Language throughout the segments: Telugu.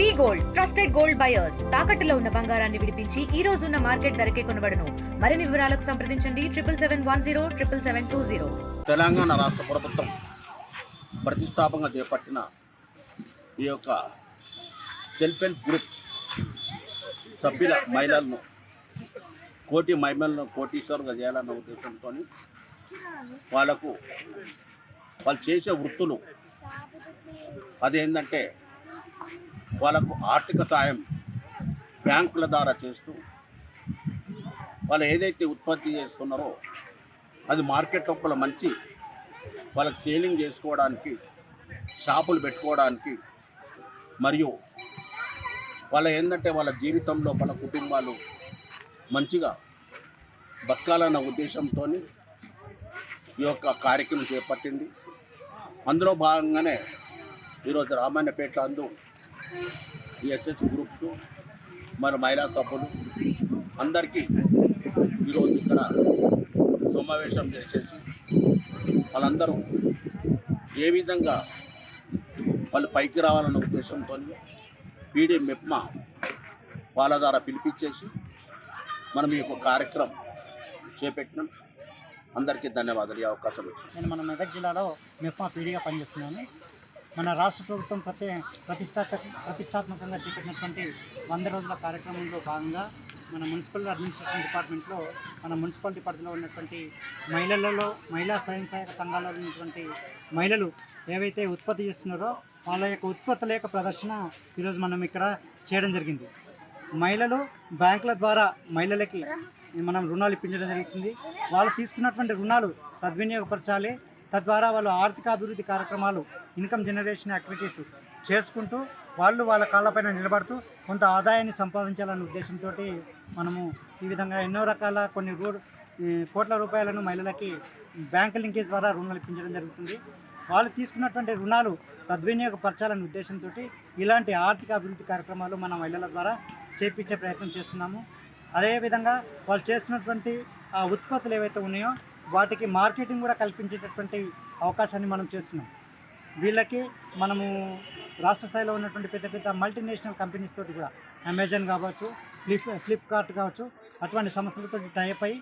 We gold trusted gold buyers. తాకట్టులో ఉన్న బంగారాన్ని విడిపించి ఈ రోజు ఉన్న మార్కెట్ ధరకే కొనబడను. మరిన్ని వివరాలకు సంప్రదించండి triple seven one zero triple seven two zero. Telangana రాష్ట్ర ప్రభుత్వం ప్రతిష్టాపంగా చేపట్టిన ఈ యొక్క సెల్ఫ్ హెల్ప్ గ్రూప్స్ సభ్యుల మహిళలను కోటి మహిళలను కోటీశ్వరుగా చేయాలన్న ఉద్దేశంతో వాళ్ళకు వాళ్ళు చేసే వృత్తులు అదేంటంటే వాళ్ళకు ఆర్థిక సాయం బ్యాంకుల ద్వారా చేస్తూ వాళ్ళు ఏదైతే ఉత్పత్తి చేస్తున్నారో అది మార్కెట్ లోపల మంచి వాళ్ళకి సేలింగ్ చేసుకోవడానికి షాపులు పెట్టుకోవడానికి మరియు వాళ్ళ ఏంటంటే వాళ్ళ జీవితంలో వాళ్ళ కుటుంబాలు మంచిగా బతకాలన్న ఉద్దేశంతో ఈ యొక్క కార్యక్రమం చేపట్టింది. అందులో భాగంగానే ఈరోజు రామాయణపేట అందు ఈ ఎస్ఎస్ గ్రూప్స్ మరి మహిళా సభ్యులు అందరికీ ఈరోజు ఇక్కడ సమావేశం చేసేసి వాళ్ళందరూ ఏ విధంగా వాళ్ళు పైకి రావాలన్న ఉద్దేశంతో పీడీ మెప్మా వాళ్ళ ద్వారా పిలిపించేసి మనం ఈ యొక్క కార్యక్రమం చేపట్టినాం. అందరికీ ధన్యవాదాలు. ఈ అవకాశం వచ్చింది. నేను మన మెదక్ జిల్లాలో మెప్మా పీడీగా పనిచేస్తున్నాను. మన రాష్ట్ర ప్రభుత్వం ప్రతి ప్రతిష్టాత్మక ప్రతిష్టాత్మకంగా చేపట్టినటువంటి వంద రోజుల కార్యక్రమంలో భాగంగా మన మున్సిపల్ అడ్మినిస్ట్రేషన్ డిపార్ట్మెంట్లో మన మున్సిపల్ డిపార్ట్మెంట్లో ఉన్నటువంటి మహిళలలో మహిళా స్వయం సహాయక సంఘాలలో ఉన్నటువంటి మహిళలు ఏవైతే ఉత్పత్తి చేస్తున్నారో వాళ్ళ యొక్క ఉత్పత్తుల యొక్క ప్రదర్శన ఈరోజు మనం ఇక్కడ చేయడం జరిగింది. మహిళలు బ్యాంకుల ద్వారా మహిళలకి మనం రుణాలు ఇప్పించడం జరుగుతుంది. వాళ్ళు తీసుకున్నటువంటి రుణాలు సద్వినియోగపరచాలి. తద్వారా వాళ్ళు ఆర్థిక అభివృద్ధి కార్యక్రమాలు ఇన్కమ్ జనరేషన్ యాక్టివిటీస్ చేసుకుంటూ వాళ్ళు వాళ్ళ కాళ్ళపైన నిలబడుతూ కొంత ఆదాయాన్ని సంపాదించాలనే ఉద్దేశంతో మనము ఈ విధంగా ఎన్నో రకాల కొన్ని రూ కోట్ల రూపాయలను మహిళలకి బ్యాంక్ లింకేజ్ ద్వారా రుణాలు ఇప్పించడం జరుగుతుంది. వాళ్ళు తీసుకున్నటువంటి రుణాలు సద్వినియోగపరచాలనే ఉద్దేశంతో ఇలాంటి ఆర్థిక అభివృద్ధి కార్యక్రమాలు మన మహిళల ద్వారా చేపించే ప్రయత్నం చేస్తున్నాము. అదేవిధంగా వాళ్ళు చేస్తున్నటువంటి ఆ ఉత్పత్తులు ఏవైతే ఉన్నాయో వాటికి మార్కెటింగ్ కూడా కల్పించేటటువంటి అవకాశాన్ని మనం చేస్తున్నాం. వీళ్ళకి మనము రాష్ట్ర స్థాయిలో ఉన్నటువంటి పెద్ద పెద్ద మల్టీనేషనల్ కంపెనీస్ తోటి కూడా అమెజాన్ కావచ్చు ఫ్లిప్ ఫ్లిప్కార్ట్ కావచ్చు అటువంటి సంస్థలతో టైప్ అయి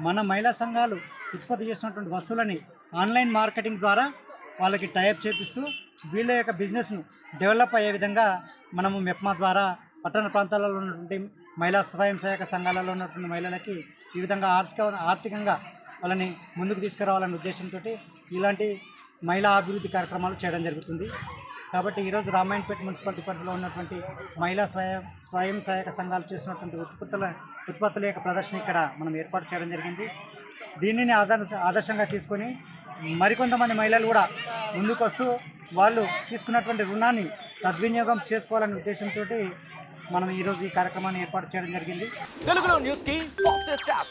మన మహిళా సంఘాలు ఉత్పత్తి చేసినటువంటి వస్తువులని ఆన్లైన్ మార్కెటింగ్ ద్వారా వాళ్ళకి టైప్ చేపిస్తూ వీళ్ళ యొక్క బిజినెస్ను డెవలప్ అయ్యే విధంగా మనము మెప్మా ద్వారా పట్టణ ప్రాంతాలలో ఉన్నటువంటి మహిళా స్వయం సహాయక సంఘాలలో ఉన్నటువంటి మహిళలకి ఈ విధంగా ఆర్థిక ఆర్థికంగా వాళ్ళని ముందుకు తీసుకురావాలనే ఉద్దేశంతో ఇలాంటి మహిళా అభివృద్ధి కార్యక్రమాలు చేయడం జరుగుతుంది. కాబట్టి ఈరోజు రామాయణపేట మున్సిపల్ డిపార్ట్మెంట్లో ఉన్నటువంటి మహిళా స్వయం స్వయం సహాయక సంఘాలు చేసినటువంటి ఉత్పత్తుల ఉత్పత్తుల యొక్క ప్రదర్శన ఇక్కడ మనం ఏర్పాటు చేయడం జరిగింది. దీనిని ఆదర్శ ఆదర్శంగా తీసుకొని మరికొంతమంది మహిళలు కూడా ముందుకు వస్తూ వాళ్ళు తీసుకున్నటువంటి రుణాన్ని సద్వినియోగం చేసుకోవాలనే ఉద్దేశంతో మనం ఈరోజు ఈ కార్యక్రమాన్ని ఏర్పాటు చేయడం జరిగింది. తెలుగులో న్యూస్కి ఫాస్టెస్ట్ యాప్